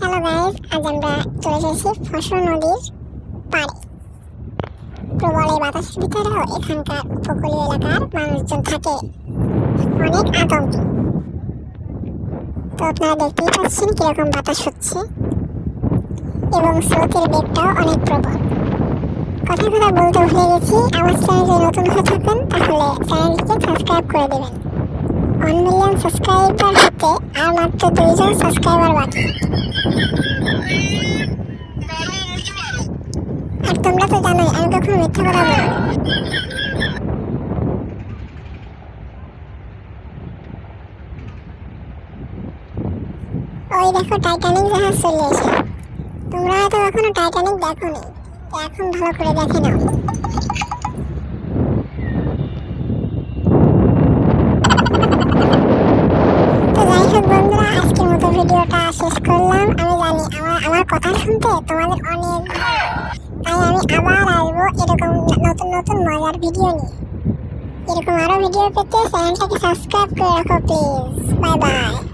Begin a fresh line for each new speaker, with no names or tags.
Hello guys আজ আমরা চলে এসেছি ফসল নদীর পাড়ে। প্রবল এই বাতাসের ভিতরেও এখানকার উপকূলীয় এলাকার মানুষজন থাকে। অনেক আতঙ্কে। তো আপনারা দেখতেই পাচ্ছেন কীরকম বাতাস হচ্ছে। এবং স্রোতের বেগটাও অনেক প্রবল। কথা কথা বলতে ভুলে গেছি, আমার চ্যানেলে নতুন হয়ে থাকেন, তাহলে চ্যানেলটিকে সাবস্ক্রাইব করে দেবেন। ওয়ান মিলিয়ন সাবস্ক্রাইবার হতে আর মাত্র দুইজন সাবস্ক্রাইবার বাকি আর তোমরা তো জানোই, আমি কখনো মিথ্যা কথা বলি। ওই দেখো টাইটানিক জাহাজ চলে এসে তোমরা হয়তো কখনো টাইটানিক দেখো নি এখন ভালো করে দেখে নাও। আজকের মতো ভিডিওটা শেষ করলাম। আমি জানি আমার আমার কথা শুনতে তোমাদের অনেক তাই আমি আবার আসব এরকম নতুন নতুন মজার ভিডিও নিয়ে। এরকম আরও ভিডিও পেতে চ্যানেলটাকে সাবস্ক্রাইব করে রাখো প্লিজ বাই বাই।